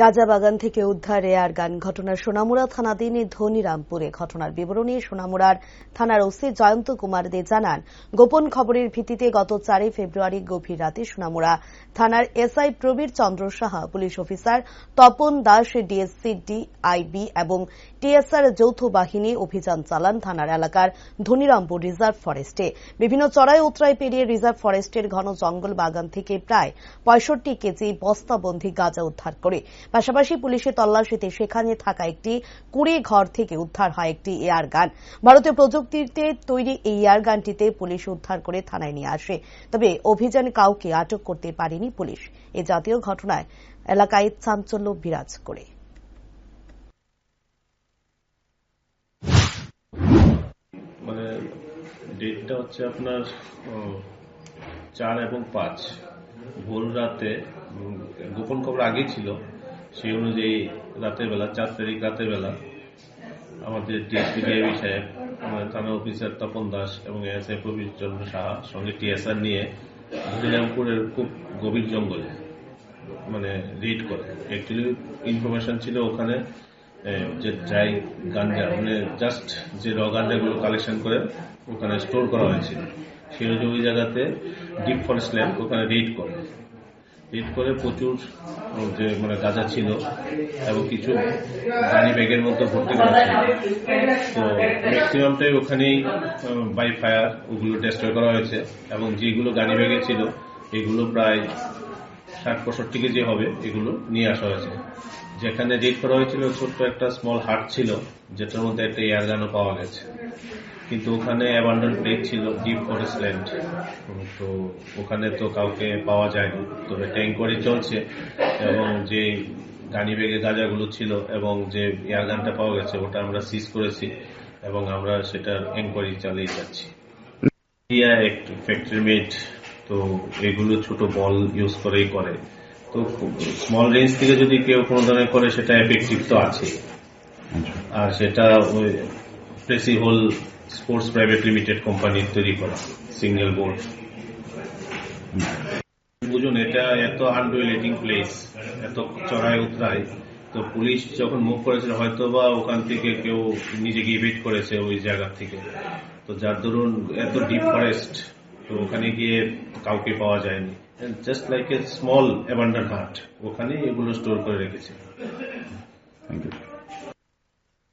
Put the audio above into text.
গাজা বাগান থেকে উদ্ধার এয়ার গান ঘটনার সোনামুড়া থানাধীন ধনিরামপুরে ঘটনার বিবরণী সোনামুড়ার থানার ওসি জয়ন্ত কুমার দে জানান, গোপন খবরের ভিত্তিতে গত চারই ফেব্রুয়ারি গভীর রাতে সোনামুড়া থানার SI Prabir Chandra Saha, police officer Tapan Das, DSC DIB এবং টিএসআর যৌথ বাহিনী অভিযান চালান থানার এলাকার ধনিরামপুর রিজার্ভ ফরেস্টে। বিভিন্ন চড়াই উতরাই পেরিয়ে রিজার্ভ ফরেস্টের ঘন জঙ্গল বাগান থেকে প্রায় পঁয়ষট্টি কেজি বস্তাবন্দি গাঁজা উদ্ধার করে। পাশাপাশি পুলিশের তল্লাশিতে সেখানে থাকা একটি কুড়ে ঘর থেকে উদ্ধার হয় একটি এয়ার গান। ভারতীয় প্রযুক্তিতে তৈরি এই এয়ার গানটিতে পুলিশ উদ্ধার করে থানায় নিয়ে আসে। তবে অভিযানে কাউকে আটক করতে পারেনি পুলিশ। এ জাতীয় ঘটনায় এলাকায় চাঞ্চল্য বিরাজ করে। মানে ডেটটা হচ্ছে আপনার চার এবং পাঁচ। ভোর রাতে গোপন খবর আগেই ছিল। সেই অনুযায়ী রাতের বেলা, চার তারিখ রাতের বেলা আমাদের ডিএসপি ডিআইবি সাহেব থানা অফিসার তপন দাস এবং এসআই প্রবীর চন্দ্র সাহা সঙ্গে টিএসআর নিয়ে হরিরামপুরের খুব গভীর জঙ্গলে মানে রিড করে। অ্যাকচুয়ালি ইনফরমেশন ছিল ওখানে যে যাই গাঞ্জা মানে জাস্ট যে র গাঞ্জাগুলো কালেকশন করে ওখানে স্টোর করা হয়েছিল। সেই ওই জায়গাতে ডিপ ফরেস্ট ল্যান্ড ওখানে রিড করে। রিড করে প্রচুর যে মানে গাঁজা ছিল এবং কিছু গাড়ি ব্যাগের মধ্যে ভর্তি করা ছিল। তো ম্যাক্সিমামটাই ওখানেই বাই ফায়ার ওগুলো ডেস্ট্রয় করা হয়েছে এবং যেগুলো গাড়ি ব্যাগে ছিল, এগুলো প্রায় ষাট, পঁয়ষট্টি কেজি হবে এগুলো নিয়ে আসা হয়েছে। যেখানে রেড করা হয়েছিল ছোট্ট একটা স্মল হাট ছিল, যেটার মধ্যে একটা এয়ার গানও পাওয়া গেছে। কিন্তু ওখানে অ্যাবান্ডন প্লেস ছিল ডিপ ফরেস্ট ল্যান্ড তো ওখানে তো কাউকে পাওয়া যায়নি। তবে ট্যাঙ্করি চলছে, এবং যে গানি বেগে গাঁজাগুলো ছিল এবং যে এয়ার গানটা পাওয়া গেছে, ওটা আমরা সিজ করেছি, এবং আমরা সেটার এনকোয়ারি চালিয়ে যাচ্ছি। ফ্যাক্টরি মেড তো এগুলো ছোট বল ইউজ করেই করে। তো স্মল রেঞ্জ থেকে যদি কেউ কোনো ধরনের করে সেটা এফেক্টিভ তো আছে। আর সেটা ওই precis whole sports private limited কোম্পানির তৈরি করা সিঙ্গেল বোর্ড বুঝুন এটা এত আনডুয়েলেটিং প্লেস এত চড়াই উতরাই তো পুলিশ যখন মুভ করেছিল হয়তো বা ওখান থেকে কেউ নিজেকে ইভেট করেছে ওই জায়গা থেকে। তো যার দরুন এত ডিপ ফরেস্ট তো ওখানে গিয়ে কাউকে পাওয়া যায়নি। Just like a small abandoned hut ওখানে এগুলো স্টোর করে রেখেছে। Thank you